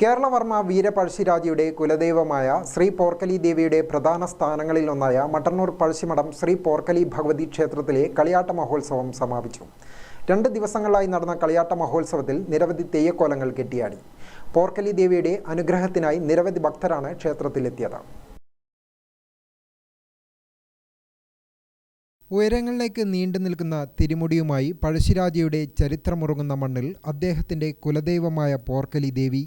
കേരളവർമ്മ വീരപഴശ്ശിരാജയുടെ കുലദൈവമായ ശ്രീ പോർക്കലി ദേവിയുടെ പ്രധാന സ്ഥാനങ്ങളിലൊന്നായ മട്ടന്നൂർ പഴശ്ശിമഠം ശ്രീ പോർക്കലി ഭഗവതി ക്ഷേത്രത്തിലെ കളിയാട്ട മഹോത്സവം സമാപിച്ചു. രണ്ട് ദിവസങ്ങളായി നടന്ന കളിയാട്ട മഹോത്സവത്തിൽ നിരവധി തെയ്യക്കോലങ്ങൾ കെട്ടിയാടി. പോർക്കലി ദേവിയുടെ അനുഗ്രഹത്തിനായി നിരവധി ഭക്തരാണ് ക്ഷേത്രത്തിലെത്തിയത്. ഉയരങ്ങളിലേക്ക് നീണ്ടു നിൽക്കുന്ന തിരുമുടിയുമായി പഴശ്ശിരാജയുടെ ചരിത്രമുറങ്ങുന്ന മണ്ണിൽ അദ്ദേഹത്തിന്റെ കുലദൈവമായ പോർക്കലി ദേവി.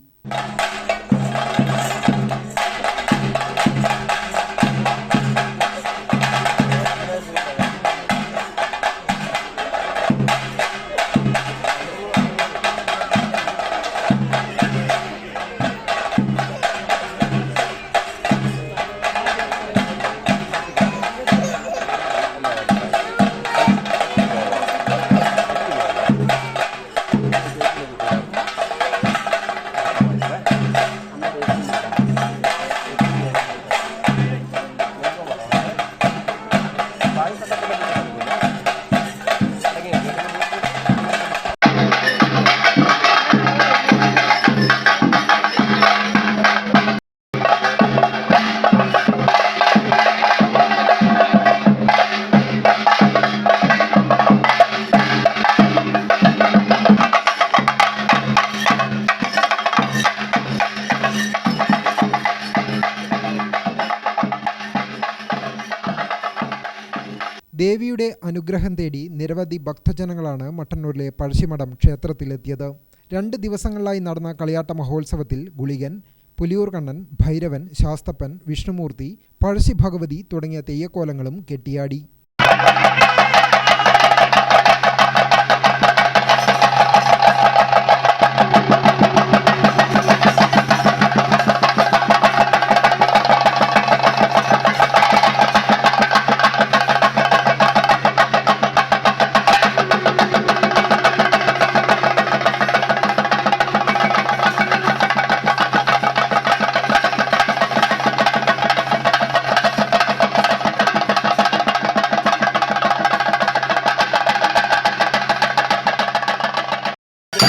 ദേവിയുടെ അനുഗ്രഹം തേടി നിരവധി ഭക്തജനങ്ങളാണ് മട്ടന്നൂരിലെ പഴശ്ശിമഠം ക്ഷേത്രത്തിലെത്തിയത്. രണ്ട് ദിവസങ്ങളിലായി നടന്ന കളിയാട്ട മഹോത്സവത്തിൽ ഗുളികൻ പുലിയൂർകണ്ണൻ ഭൈരവൻ ശാസ്തപ്പൻ വിഷ്ണുമൂർത്തി പഴശ്ശി ഭഗവതി തുടങ്ങിയ തെയ്യക്കോലങ്ങളും കെട്ടിയാടി.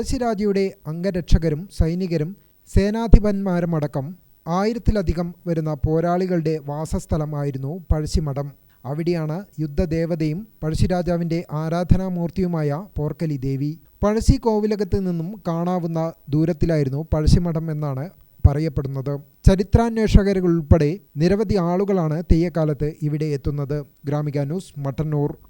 പഴശ്ശിരാജയുടെ അംഗരക്ഷകരും സൈനികരും സേനാധിപന്മാരുമടക്കം ആയിരത്തിലധികം വരുന്ന പോരാളികളുടെ വാസസ്ഥലമായിരുന്നു പഴശ്ശിമഠം. അവിടെയാണ് യുദ്ധദേവതയും പഴശ്ശിരാജാവിന്റെ ആരാധനാമൂർത്തിയുമായ പോർക്കലി ദേവി. പഴശ്ശി കോവിലകത്ത് നിന്നും കാണാവുന്ന ദൂരത്തിലായിരുന്നു പഴശ്ശിമഠം എന്നാണ് പറയപ്പെടുന്നത്. ചരിത്രാന്വേഷകരുൾപ്പെടെ നിരവധി ആളുകളാണ് തെയ്യക്കാലത്ത് ഇവിടെ എത്തുന്നത്. Gramika news Mattannur.